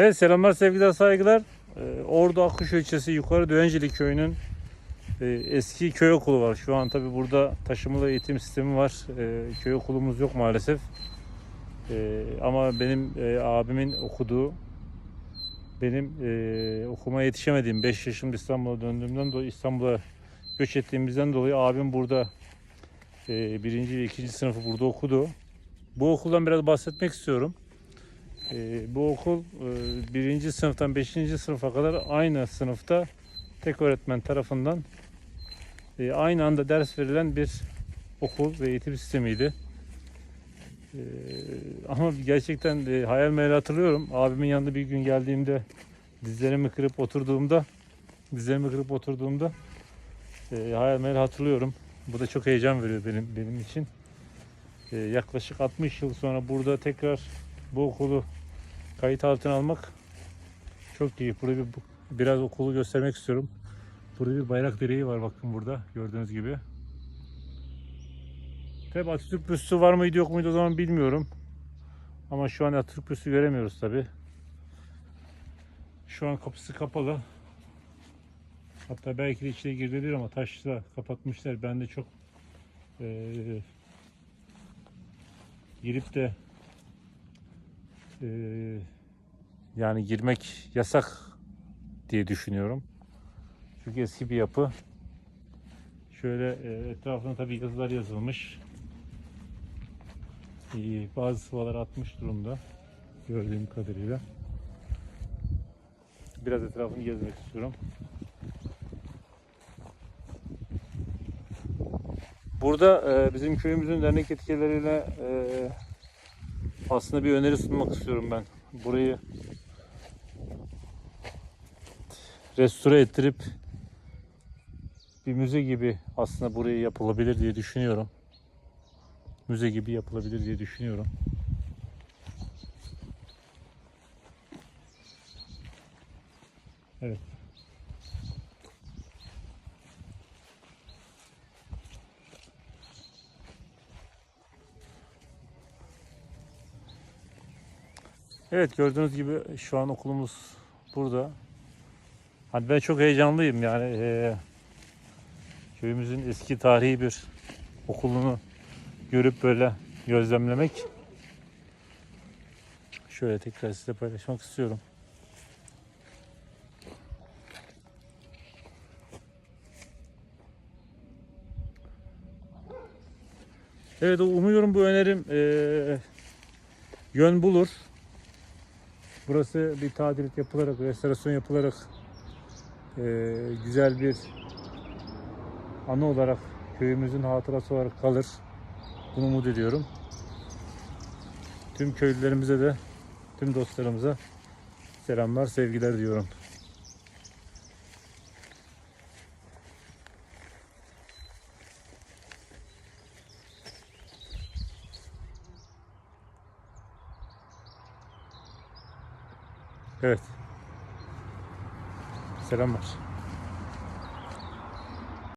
Evet selamlar sevgiler saygılar. Ee, Ordu Akkuş ilçesi Yukarı Dövenceli köyünün e, eski köy okulu var. Şu an tabi burada taşımalı eğitim sistemi var. Ee, köy okulumuz yok maalesef. Ee, ama benim e, abimin okuduğu benim e, okumaya yetişemediğim 5 yaşımda İstanbul'a döndüğümden dolayı İstanbul'a göç ettiğimizden dolayı abim burada e, birinci ve ikinci sınıfı burada okudu. Bu okuldan biraz bahsetmek istiyorum. Ee, bu okul e, birinci sınıftan beşinci sınıfa kadar aynı sınıfta tek öğretmen tarafından e, aynı anda ders verilen bir okul ve eğitim sistemiydi. Ee, ama gerçekten e, hayal meyal hatırlıyorum. Abimin yanında bir gün geldiğimde dizlerimi kırıp oturduğumda dizlerimi kırıp oturduğumda e, hayal meyal hatırlıyorum. Bu da çok heyecan veriyor benim benim için. E, yaklaşık 60 yıl sonra burada tekrar bu okulu kayıt altına almak çok iyi. Burada bir, biraz okulu göstermek istiyorum. Burada bir bayrak direği var bakın burada gördüğünüz gibi. Tabi Atatürk büstü var mıydı yok muydu o zaman bilmiyorum. Ama şu an Atatürk büstü göremiyoruz tabi. Şu an kapısı kapalı. Hatta belki de içine girilebilir ama taşla kapatmışlar. Ben de çok eee girip de eee, yani girmek yasak diye düşünüyorum. Çünkü eski bir yapı. Şöyle e, etrafına tabii yazılar yazılmış. Bazı sıvalar atmış durumda gördüğüm kadarıyla. Biraz etrafını gezmek istiyorum. Burada e, bizim köyümüzün dernek yetkilileriyle e, aslında bir öneri sunmak istiyorum ben. Burayı restore ettirip bir müze gibi aslında burayı yapılabilir diye düşünüyorum. Müze gibi yapılabilir diye düşünüyorum. Evet. Evet gördüğünüz gibi şu an okulumuz burada. Hani ben çok heyecanlıyım yani eee, köyümüzün eski tarihi bir okulunu görüp böyle gözlemlemek. Şöyle tekrar size paylaşmak istiyorum. Evet umuyorum bu önerim eee, yön bulur. Burası bir tadilat yapılarak, restorasyon yapılarak eee, güzel bir anı olarak köyümüzün hatırası olarak kalır. Bunu umut ediyorum. Tüm köylülerimize de, tüm dostlarımıza selamlar, sevgiler diyorum. Evet. Selamlar.